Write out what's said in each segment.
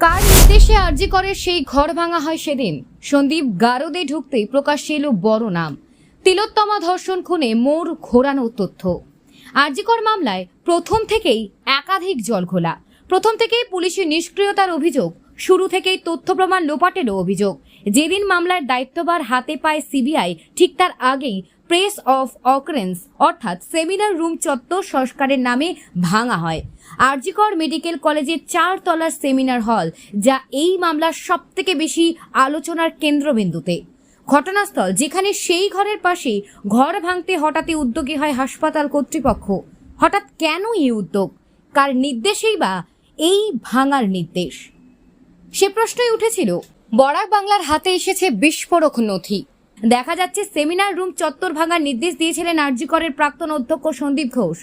কার নির্দেশে আর্জি করে সেই ঘর ভাঙা হয় সেদিন? সন্দীপ গারদে ঢুকতে প্রকাশ্যে এলো বড় নাম। তিলোত্তমা ধর্ষণ খুনে মোর ঘোরানো তথ্য। আরজিকর মামলায় প্রথম থেকেই একাধিক জলঘোলা প্রথম থেকেই পুলিশের নিষ্ক্রিয়তার অভিযোগ, শুরু থেকেই তথ্য প্রমাণ লোপাটেরও অভিযোগ। যেদিন মামলার দায়িত্বভার হাতে পায় সিবিআই, ঠিক তার আগেই প্রেস অফ অকারেন্স, অর্থাৎ সেমিনার রুম চত্বর সংস্কারের নামে ভাঙা হয়। আরজিকর মেডিকেল কলেজের চার তলার সেমিনার হল, যা এই মামলার সবথেকে বেশি আলোচনার কেন্দ্রবিন্দুতে। ঘটনাস্থল, যেখানে সেই ঘরের পাশে ঘর ভাঙতে হঠাৎই উদ্যোগী হয় হাসপাতাল কর্তৃপক্ষ। হঠাৎ কেন এই উদ্যোগ? কার নির্দেশেই বা এই ভাঙার নির্দেশ। সে প্রশ্নই উঠেছিল, বরাক বাংলার হাতে এসেছে বিস্ফোরক নথি। দেখা যাচ্ছে সেমিনার রুম চত্বর ভাঙার নির্দেশ দিয়েছিলেন আরজিকরের প্রাক্তন অধ্যক্ষ সন্দীপ ঘোষ।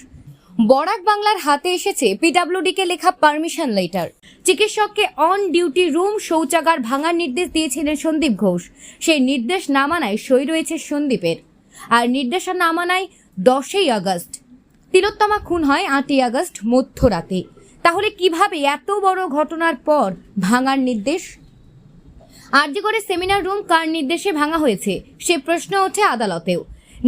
বরাক বাংলার হাতে এসেছে পিডাব্লিউডিকে লেখা পারমিশন লেটার। চিকিৎসককে অন ডিউটি রুম শৌচাগার ভাঙার নির্দেশ দিয়েছিলেন সন্দীপ ঘোষ। সেই নির্দেশ না মানায় সই রয়েছে সন্দীপের। আর নির্দেশনা না মানায় দশই আগস্ট। তিলোত্তমা খুন হয় আটই আগস্ট মধ্যরাতে। তাহলে কীভাবে এত বড় ঘটনার পর ভাঙার নির্দেশ? আরজি করে সেমিনার রুম কার নির্দেশে ভাঙা হয়েছে? সে প্রশ্ন ওঠে আদালতেও।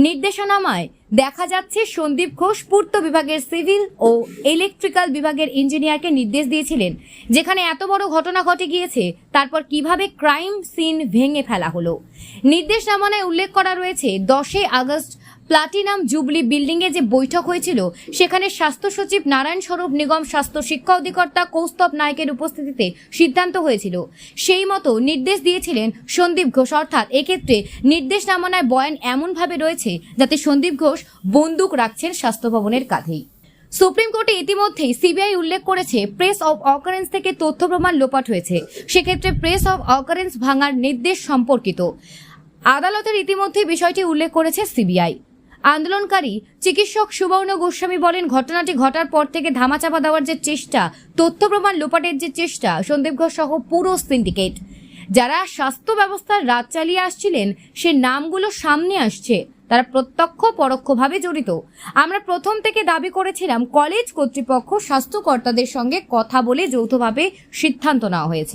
নির্দেশনামায় দেখা যাচ্ছে সন্দীপ ঘোষ পূর্ত বিভাগের সিভিল ও ইলেকট্রিক্যাল বিভাগের ইঞ্জিনিয়ারকে নির্দেশ দিয়েছিলেন, যেখানে এত বড় ঘটনা ঘটে গিয়েছে, তারপর কীভাবে ক্রাইম সিন ভেঙে ফেলা হলো? নির্দেশনামায় উল্লেখ করা রয়েছে, দশই আগস্ট প্লাটিনাম জুবলি বিল্ডিংয়ে যে বৈঠক হয়েছিল, সেখানে স্বাস্থ্য সচিব নারায়ণ স্বরূপ নিগম স্বাস্থ্য শিক্ষা অধিকর্তা কৌস্তব নায়কের উপস্থিতিতে সিদ্ধান্ত হয়েছিল। সেই মতো নির্দেশ দিয়েছিলেন সন্দীপ ঘোষ। অর্থাৎ এক্ষেত্রে নির্দেশ নামানায় বয়ান এমনভাবে রয়েছে যাতে সন্দীপ ঘোষ বন্দুক রাখছেন স্বাস্থ্য ভবনের কাঁধেই। সুপ্রিম কোর্টে ইতিমধ্যেই সিবিআই উল্লেখ করেছে, প্রেস অফ অকারেন্স থেকে তথ্য প্রমাণ লোপাট হয়েছে। সেক্ষেত্রে প্রেস অফ অকারেন্স ভাঙার নির্দেশ সম্পর্কিত। আদালতের ইতিমধ্যে বিষয়টি উল্লেখ করেছে সিবিআই। আন্দোলনকারী চিকিৎসক সুবর্ণ গোস্বামী বলেন, ঘটনাটি ঘটার পর থেকে ধামাচাপা দেওয়ার যে চেষ্টা, তথ্য প্রমাণ লোপাটের যে চেষ্টা, সন্দীপ ঘোষ সহ পুরো সিন্ডিকেট। যারা স্বাস্থ্য ব্যবস্থার রাত চালিয়ে আসছিলেন, সে নামগুলো সামনে আসছে। তারা প্রত্যক্ষ, পরোক্ষভাবে জড়িত। আমরা প্রথম থেকে দাবি করেছিলাম, কলেজ কর্তৃপক্ষ স্বাস্থ্যকর্তাদের সঙ্গে কথা বলে যৌথভাবে সিদ্ধান্ত নেওয়া হয়েছে।